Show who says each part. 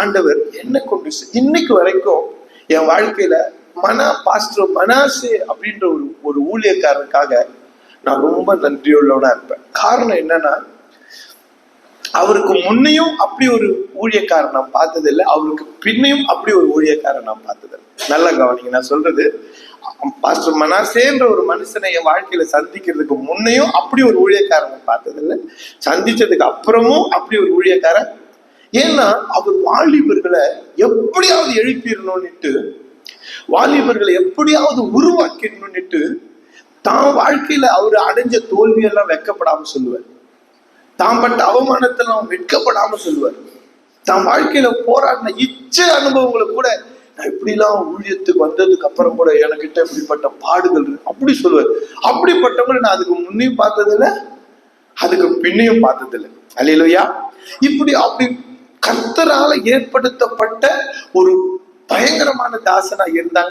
Speaker 1: ஆண்டவர் என்ன கொண்டு இன்னைக்கு வரைக்கும் என் வாழ்க்கையில மனா பாஸ்டர் மனாசே அப்படின்ற ஒரு ஒரு ஊழியக்காரனுக்காக நான் ரொம்ப நன்றியுள்ளவனா இருப்பேன். காரணம் என்னன்னா அவருக்கு முன்னையும் அப்படி ஒரு ஊழியக்காரன் நான் பார்த்ததில்லை. அவருக்கு பின்னையும் அப்படி ஒரு ஊழியக்காரன் நான் பார்த்ததில்லை. நல்லா கவனிங்க நான் சொல்றது பாஸ்டர் மனாசேன்ற ஒரு மனுஷனை என் வாழ்க்கையில சந்திக்கிறதுக்கு முன்னையும் அப்படி ஒரு ஊழியக்காரன் நான் பார்த்ததில்லை. சந்திச்சதுக்கு அப்புறமும் அப்படி ஒரு ஊழியக்காரன் ஏன்னா அவர் வாலிபர்களை எப்படியாவது எழுப்பிடணும்னுட்டு வாலிபர்களை எப்படியாவது உருவாக்கிடணும்னுட்டு தான் வாழ்க்கையில அவர் அடைஞ்ச தோல்வியெல்லாம் வெக்கப்படாம சொல்லுவார். தான் பட்ட அவமானத்தெல்லாம் வெட்கப்படாம சொல்லுவார். தான் வாழ்க்கையில போராடின இச்ச அனுபவங்களை கூட நான் இப்படிலாம் ஊழியத்துக்கு வந்ததுக்கு அப்புறம் கூட எனக்கிட்ட இப்படிப்பட்ட பாடுகள் இருக்கு. அப்படி சொல்லுவார். அப்படிப்பட்டவங்களை நான் அதுக்கு முன்னையும் பார்த்ததில்ல அதுக்கு பின்னையும் பார்த்ததில்லை. அல்லையா இப்படி அப்படி கர்த்தரால ஏற்படுத்தப்பட்ட ஒரு பயங்கரமான தாசனா இருந்தாங்க